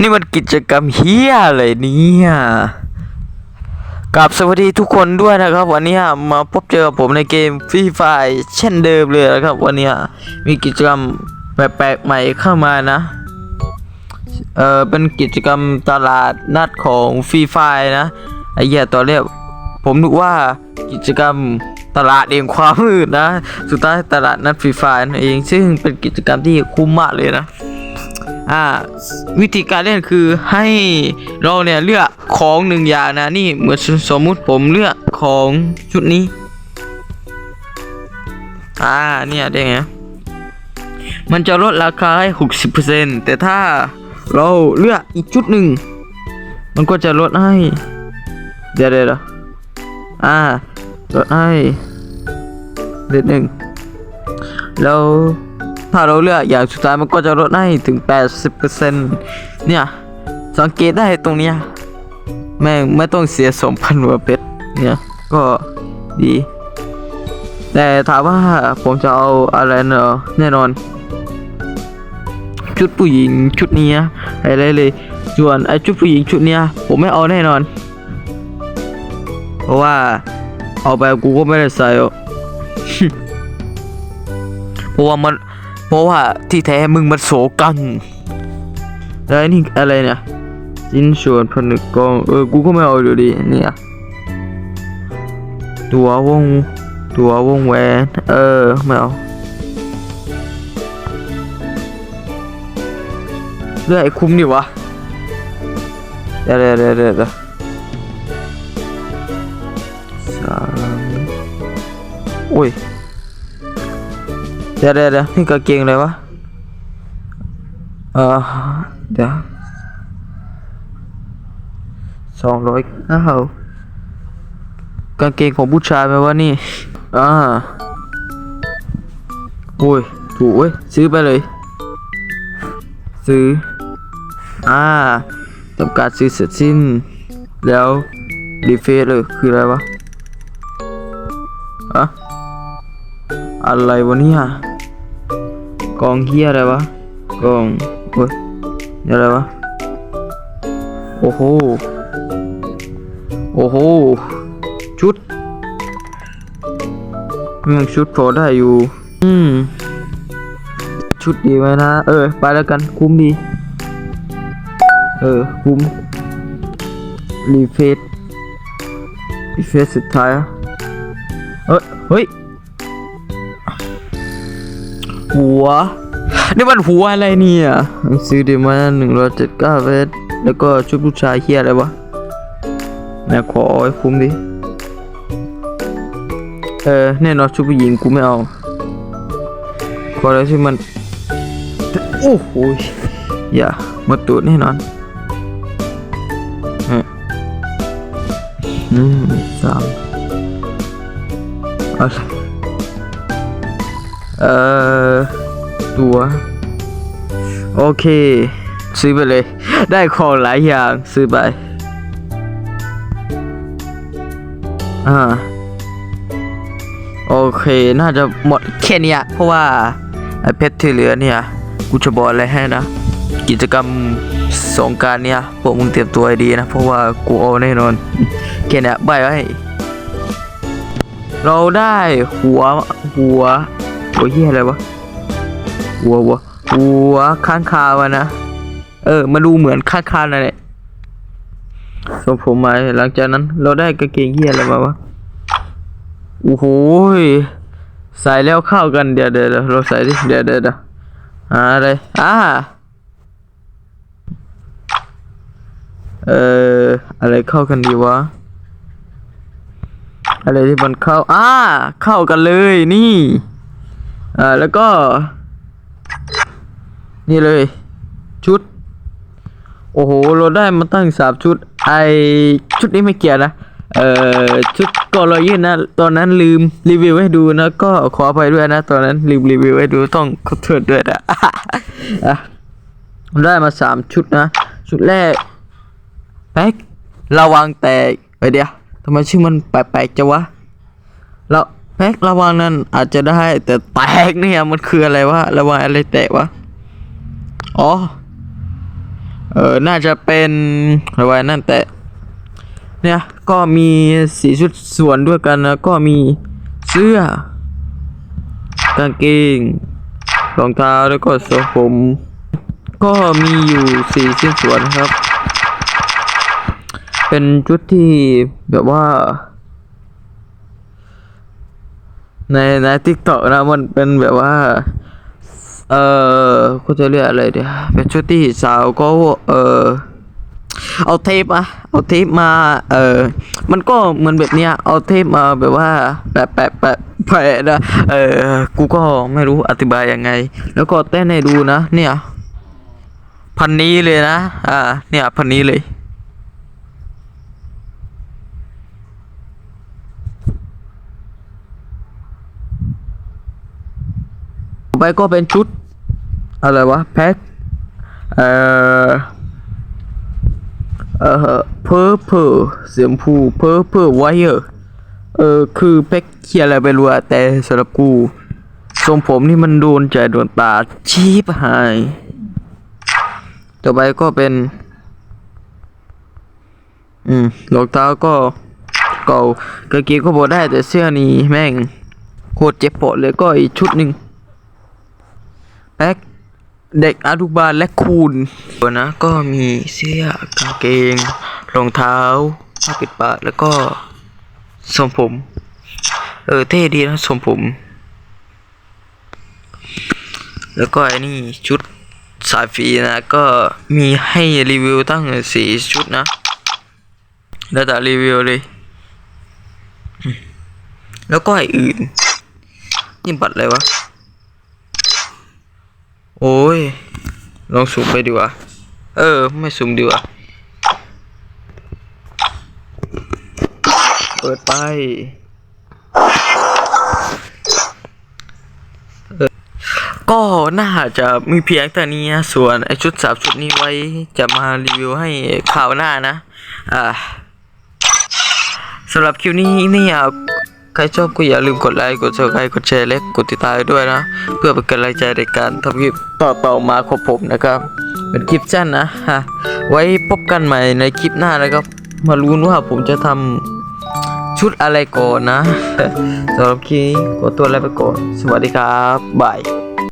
นี่มันกิจกรรมเฮียอะไรเนี่ยกับสวัสดีทุกคนด้วยนะครับ วันนี้มาพบเจอผมในเกมฟรีไฟเช่นเดิมเลยนะครับ วันนี้มีกิจกรรมแปลกๆใหม่เข้ามานะเออเป็นกิจกรรมตลาดนัดของฟรีไฟนะไอ้เหี้ยตอนแรกผมนึกว่ากิจกรรมตลาดเองความมืดนะ สุดท้ายตลาดนัดฟรีไฟนั่นเองซึ่งเป็นกิจกรรมที่คุ้มมากเลยนะ อ่าวิธีการเล่นคือให้เราเนี่ยเลือกของหนึ่งอย่างนะนี่เหมือนสมมุติผมเลือกของชุดนี้ อ่าเนี่ยได้ไงมันจะลดราคาให้หกสิบเปอร์เซ็นต์แต่ถ้าเราเลือกอีกชุดหนึ่ง มันก็จะลดให้ เดี๋ยวเดี๋ยวอ่าลดให้เด็ดหนึ่งแล้ว ถ้าเราเลือกอย่างสุดท้ายมันก็จะลดให้ถึง 80%เนี่ยสังเกตได้ตรงเนี้ยแม่งไม่ต้องเสียสองพันกว่าเพชรเนี่ยก็ดี แต่ถามว่าผมจะเอาอะไรเนอะแน่นอน ชุดผู้หญิงชุดเนี้ยอะไรเลยส่วนไอชุดผู้หญิงชุดเนี้ยผมไม่เอาแน่นอน เพราะว่าเอาไปกูก็ไม่ได้ใส่เพราะว่ามัน เพราะว่าที่แท้มึงมันโสกังแล้วนี่อะไรเนี่ยชิ้นส่วนผนึกกองเออกูก็ไม่เอาอยู่ดีเนี่ยตัววงตัววงแหวนเออไม่เอาเลือกไอ้คุ้มดิวะเดี๋ยวเดี๋ยวเดี๋ยวเดี๋ยวสามโอ้ย เดี๋ยวเดี๋ยวนี่กางเกงอะไรวะ เออเดี๋ยวสองร้อยอ้าวกางเกงของผู้ชายไหมวะนี่ อ่าโอ้ย ถูกเว้ย ซื้อไปเลย ซื้อ อ่าทำการซื้อเสร็จสิ้น แล้วรีเฟซเลยคืออะไรวะอะอะไรวะเนี่ย กองเฮียอะไรวะกองเว้ยนี่อะไรวะโอ้โหโอ้โหชุดมันชุดพอได้อยู่ อืม ชุดดีไหมนะ เออ ไปแล้วกัน คุ้มดี เออ คุ้ม รีเฟซรีเฟซสุดท้าย เอ้ยเฮ้ย หัว นี่มันหัวอะไรเนี่ยหนังสือดีมาหนึ่งร้อยเจ็ดเก้าเวทแล้วก็ชุดผู้ชายเฮียอะไรวะแม่ขอให้คุ้มดิ เออแน่นอนชุดผู้หญิงกูไม่เอา ขออะไรที่มัน โอ้โหอย่ามาตูดแน่นอนอืมสามอะไร เอ่อ ตัว โอเค ซื้อไปเลย ได้ของหลายอย่างซื้อไป อ่า โอเค น่าจะหมดแค่นี้เพราะว่าไอเพชรที่เหลือเนี่ย กูจะบอกอะไรให้นะ กิจกรรมสงการเนี่ยพวกมึงเตรียมตัวให้ดีนะ เพราะว่ากูเอาแน่นอนแค่นี้ยบายไว้เราได้หัวหัว หัวเหี้ยอะไรวะหัวหัวหัวข้างคาวะนะ เออ มาดูเหมือนข้างคาวนั่นแหละส่งผมมาหลังจากนั้น เราได้กางเกงเหี้ยอะไรมาวะโอ้โหใส่แล้วเข้ากันเดี๋ยวเดี๋ยวเราใส่ดิเดี๋ยวเดี๋ยวดะอะไรอ่าเอ่ออะไรเข้ากันดีวะอะไรที่มันเข้าอ่าเข้ากันเลยนี่ อ่าแล้วก็ นี่เลย ชุด โอ้โหเราได้มาตั้งสามชุด ไอชุดนี้ไม่เกี่ยวนะ เอ่อ ชุดกอลอยยืนนะ ตอนนั้นลืมรีวิวให้ดูนะ ก็ขออภัยด้วยนะ ตอนนั้นลืมรีวิวให้ดูต้องขอโทษด้วยนะอะได้มาสามชุดนะ ชุดแรกแป๊กระวังแตกเฮ้ยเดี๋ยวทำไมชื่อมันแปลกๆจังวะแล้ว แพ็กระวังนั่นอาจจะได้แต่แตกเนี่ยมันคืออะไรวะระวังอะไรแตกวะอ๋อเออน่าจะเป็นอะไรวะนั่นแต่เนี่ยก็มีสีชุดส่วนด้วยกันนะก็มีเสื้อกางเกงรองเท้าแล้วก็ทรงผม ก็มีอยู่สี่ชิ้นส่วนครับ เป็นชุดที่แบบว่า ในในทิกตอกนะมันเป็นแบบว่า เออเขาจะเรียกอะไรเดียวเป็นชุดที่สาวก็เออเอาเทปอะเอาเทปมา เออ มันก็เหมือนแบบเนี้ย เอาเทปมาแบบว่าแปะแปะแปะแปะนะ เออ กูก็ไม่รู้อธิบายยังไง แล้วก็เต้นให้ดูนะ เนี่ย พันนี้เลยนะ อ่า เนี่ย พันนี้เลย ไปก็เป็นชุด อะไรวะ แพ็คเอ่อเอ่อเพอเพอเสียมพูเพอเพอไวเออร์เออคือแพ็คเคียอะไรไปรู้อะแต่สำหรับกูทรงผมนี่มันโดนใจโดนตาชีบหาย ต่อไปก็เป็น อืมรองเท้าก็เก่ากางเกงก็บอได้แต่เสื้อนี้แม่งโคตรเจ็บปวดเลยก็อีกชุดหนึ่ง แพ็คเด็กอนุบาลและคูณตัวนะก็มีเสื้อกางเกงรองเท้าผ้าปิดปากแล้วก็ทรงผม เออเท่ดีนะทรงผม แล้วก็ไอ้นี่ชุดสายฟรีนะก็มีให้รีวิวตั้งสี่ชุดนะ แล้วแต่รีวิวเลย แล้วก็ไอ้อื่น นี่บัตรอะไรวะ โอ้ย ลองสุ่มไปดีกว่า เออ ไม่สุ่มดีกว่า เปิดไปก็น่าจะมีเพียงแต่นี้นะส่วนไอชุดสามชุดนี้ไว้จะมารีวิวให้ข่าวหน้านะ อ่าสำหรับคลิปนี้เนี่ย ใครชอบก็อย่าลืมกดไลค์กดแชร์กดแชร์และกดติดตามด้วยนะ เพื่อเป็นกำลังใจในการทำคลิปต่อๆมาของผมนะครับ เป็นคลิปสั้นนะฮะไว้พบกันใหม่ในคลิปหน้านะครับ มาลุ้นว่าผมจะทำชุดอะไรก่อนนะสำหรับคลิปนี้ขอตัวลาไปก่อน สวัสดีครับบาย